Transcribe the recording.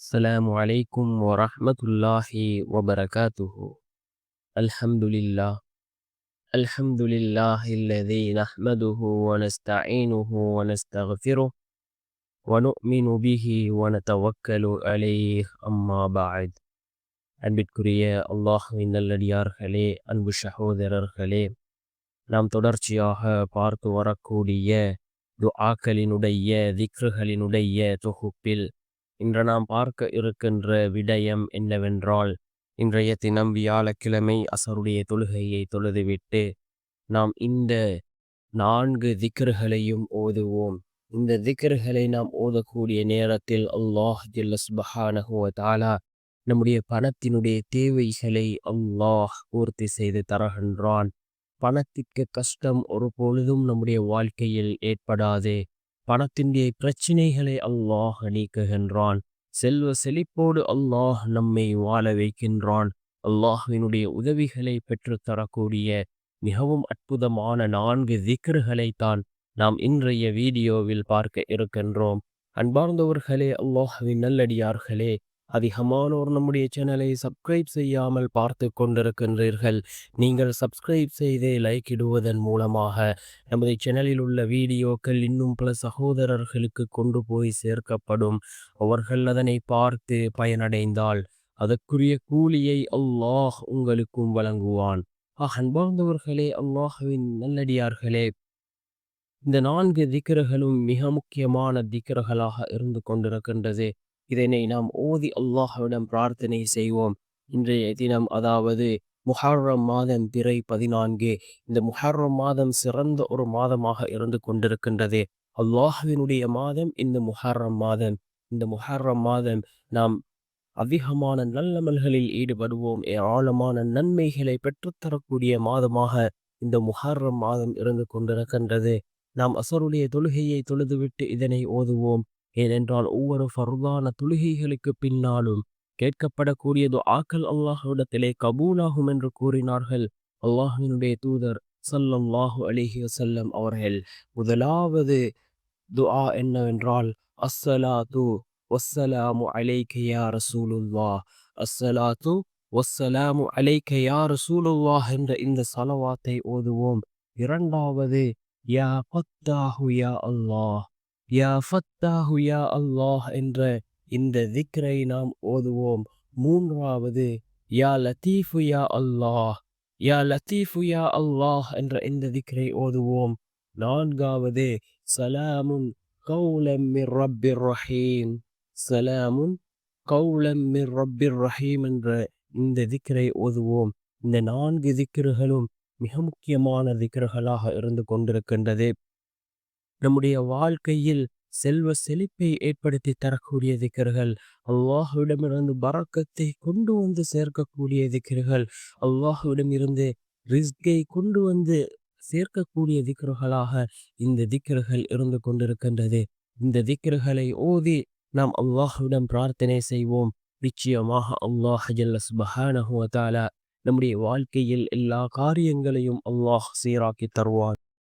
السلام عليكم ورحمة الله وبركاته الحمد لله الحمد لله الذي نحمده ونستعينه ونستغفره ونؤمن به ونتوكل عليه أما بعد அன்பிற்குரிய அல்லாஹுவின் நல்லடியார்களே அன்பு சகோதரர்களே நாம் தொடர்ச்சியாக பார்த்து வரக்கூடிய துஆக்களினுடைய திக்ருகளினுடைய தொகுப்பில் இன்று நாம் பார்க்க இருக்கின்ற விடயம் என்னவென்றால் இன்றைய தினம் வியாழக்கிழமை அசருடைய தொழுகையை தொழுதுவிட்டு நாம் இந்த நான்கு திக்ருகளையும் ஓதுவோம். இந்த திக்ருகளை நாம் ஓதக்கூடிய நேரத்தில் அல்லாஹ் ஜில்லஸ்பஹானஹுவ தாலா நம்முடைய பணத்தினுடைய தேவைகளை அல்லாஹ் பூர்த்தி செய்து தருகின்றான். பணத்திற்கு கஷ்டம் ஒரு பொழுதும் நம்முடைய வாழ்க்கையில் ஏற்படாது. பணத்தினுடைய பிரச்சினைகளை அல்லாஹ் நீக்குகின்றான். செல்வ செழிப்போடு அல்லாஹ் நம்மை வாழ வைக்கின்றான். அல்லாஹினுடைய உதவிகளை பெற்றுத்தரக்கூடிய மிகவும் அற்புதமான நான்கு திக்ருகளை தான் நாம் இன்றைய வீடியோவில் பார்க்க இருக்கின்றோம். அன்பார்ந்தவர்களே அல்லாஹுவின் நல்லடியார்களே அதிகமானோர் நம்முடைய சேனலை சப்ஸ்கிரைப் செய்யாமல் பார்த்து கொண்டிருக்கின்றீர்கள். நீங்கள் சப்ஸ்கிரைப் செய்து லைக் இடுவதன் மூலமாக நமது சேனலில் உள்ள வீடியோக்கள் இன்னும் பல சகோதரர்களுக்கு கொண்டு போய் சேர்க்கப்படும். அவர்கள் அதனை பார்த்து பயனடைந்தால் அதற்குரிய கூலியை அல்லாஹ் உங்களுக்கும் வழங்குவான். அன்பார்ந்தவர்களே அல்லாஹுவின் நல்லடியார்களே இந்த நான்கு திக்கர்களும் மிக முக்கியமான திக்கர்களாக இருந்து கொண்டிருக்கின்றது. இதனை நாம் ஓதி அல்லாஹ்விடம் பிரார்த்தனை செய்வோம். இன்றைய தினம் அதாவது முஹர்ரம் மாதம் பிறை பதினான்கு. இந்த முஹர்ரம் மாதம் சிறந்த ஒரு மாதமாக இருந்து கொண்டிருக்கின்றது. அல்லாஹுவினுடைய மாதம் இந்த முஹர்ரம் மாதம். இந்த முஹர்ரம் மாதம் நாம் அதிகமான நல்லமல்களில் ஈடுபடுவோம். ஆழமான நன்மைகளை பெற்றுத்தரக்கூடிய மாதமாக இந்த முஹர்ரம் மாதம் இருந்து கொண்டிருக்கின்றது. நாம் அசருடைய தொழுகையை தொழுதுவிட்டு இதனை ஓதுவோம். ஏனென்றால் ஒவ்வொரு ஃபர்தான தொழுகைகளுக்கு பின்னாலும் கேட்கப்படக்கூடியது ஆக்கல் அல்லாஹுவிடத்திலே கபூலாகும் என்று கூறினார்கள். அல்லாஹினுடைய தூதர் சல்லல்லாஹு அலிஹி வசல்லம் அவர்கள் முதலாவது துஆ என்னவென்றால் அஸ்ஸலாத்து வஸ்ஸலாமு அலைக்க யா ரசூலுல்லா அஸ்ஸலாத்து வஸ்ஸலாமு அலைக்க யா ரசூலுல்லாஹ் என்ற இந்த சலவாத்தை ஓதுவோம். இரண்டாவது யா பத்தாஹு யா அல்லாஹ். யா ஃபத்தாஹு யா அல்லாஹ் என்ற இந்த திக்ரை நாம் ஓதுவோம். மூன்றாவது யா லத்தீஃபு யா அல்லாஹ். யா லத்தீஃபு யா அல்லாஹ் என்ற இந்த திக்ரை ஓதுவோம். நான்காவது சலாமுன் கௌலம் மிர் ரப்பிர் ரஹீம். சலாமுன் கௌலம் மிர் ரப்பிர் ரஹீம் என்ற இந்த திக்ரை ஓதுவோம். இந்த நான்கு திக்ருகளும் மிக முக்கியமான திக்ருகளாக இருந்து கொண்டிருக்கின்றது. நம்முடைய வாழ்க்கையில் செல்வ செழிப்பை ஏற்படுத்தி தரக்கூடிய திக்கர்கள். அல்லாஹுவிடமிருந்து பறக்கத்தை கொண்டு வந்து சேர்க்கக்கூடிய திக்கர்கள். அல்லாஹுவிடமிருந்து ரிஸ்கை கொண்டு வந்து சேர்க்கக்கூடிய திக்கர்களாக இந்த திக்கர்கள் இருந்து கொண்டிருக்கின்றது. இந்த திக்கர்களை ஓதி நாம் அல்லாஹுவிடம் பிரார்த்தனை செய்வோம். நிச்சயமாக அல்லாஹ் சுபஹானஹுவதாலா நம்முடைய வாழ்க்கையில் எல்லா காரியங்களையும் அல்லாஹ் சீராக்கி தருவார்